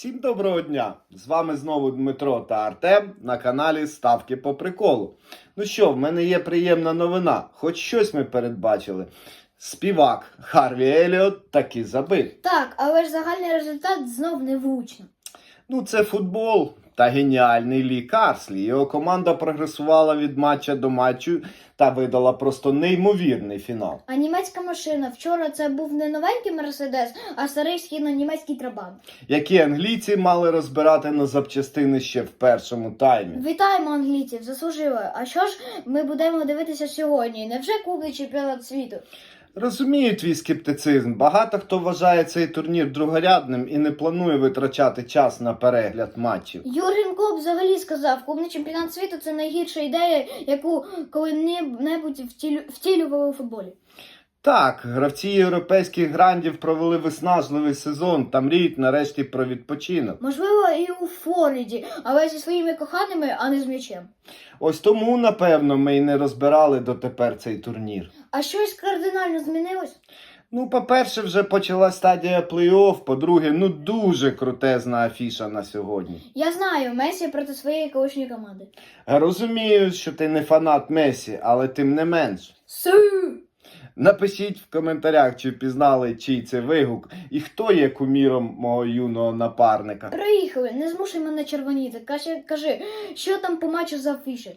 Всім доброго дня! З вами знову Дмитро та Артем на каналі Ставки по приколу. Ну що, в мене є приємна новина, хоч щось ми передбачили. Співак Харві Еліот таки забив. Так, але ж загальний результат знов не влучно. Ну, це футбол та геніальний Лі Карслі. Його команда прогресувала від матча до матчу та видала просто неймовірний фінал. А німецька машина вчора це був не новенький Мерседес, а старий східно-німецький трабант. Які англійці мали розбирати на запчастини ще в першому таймі. Вітаємо англійців, заслужили. А що ж ми будемо дивитися сьогодні? Невже клубний чемпіонат світу? Розумію твій скептицизм. Багато хто вважає цей турнір другорядним і не планує витрачати час на перегляд матчів. Юрген Клоп взагалі сказав, клубний чемпіонат світу це найгірша ідея, яку коли-небудь втілю... втілювали у футболі. Так, гравці європейських грандів провели виснажливий сезон та мріють нарешті про відпочинок. Можливо, і у Флориді, але зі своїми коханими, а не з м'ячем. Ось тому, напевно, ми й не розбирали дотепер цей турнір. А щось кардинально змінилось? Ну, по-перше, вже почала стадія плей-офф, по-друге, ну дуже крутезна афіша на сьогодні. Я знаю, Месі проти своєї колишньої команди. Розумію, що ти не фанат Месі, але тим не менш. Су! Напишіть в коментарях, чи впізнали чий це вигук і хто є куміром мого юного напарника. Приїхали, не змушуй мене червоніти. Кажи, кажи, що там по матчу за афіші?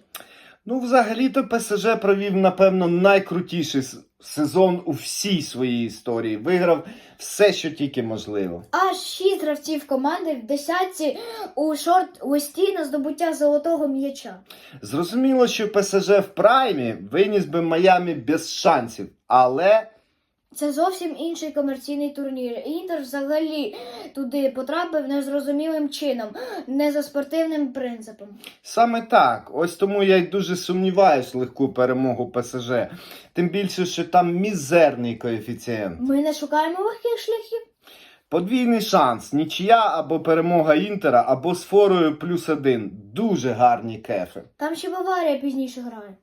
Ну, взагалі-то ПСЖ провів, напевно, найкрутіший сезон у всій своїй історії. Виграв все, що тільки можливо. Аж шість гравців команди в десятці у шорт-листі на здобуття золотого м'яча. Зрозуміло, що ПСЖ в праймі виніс би Майами без шансів, але Це зовсім інший комерційний турнір. Інтер взагалі туди потрапив незрозумілим чином, не за спортивним принципом. саме так. Ось тому я й дуже сумніваюсь в легку перемогу ПСЖ. Тим більше, що там мізерний коефіцієнт. Ми не шукаємо легких шляхів. Подвійний шанс, нічия або перемога Інтера, або з форою плюс один. Дуже гарні кефи. Там ще Баварія пізніше грає.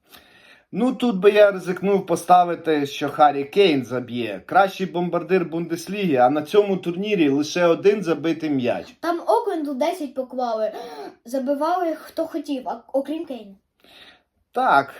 Ну тут би я ризикнув поставити, що Харі Кейн заб'є. Кращий бомбардир Бундесліги, а на цьому турнірі лише один забитий м'яч. Там Окленду 10 поклали, забивали хто хотів, окрім Кейна. Так,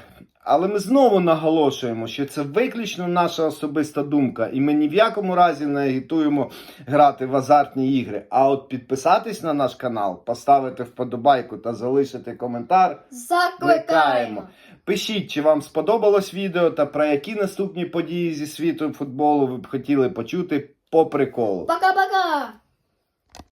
але ми знову наголошуємо, що це виключно наша особиста думка, і ми ні в якому разі не агітуємо грати в азартні ігри. А от підписатись на наш канал, поставити вподобайку та залишити коментар. Закликаємо! Пишіть, чи вам сподобалось відео та про які наступні події зі світу футболу ви б хотіли почути по приколу. Пока-пока!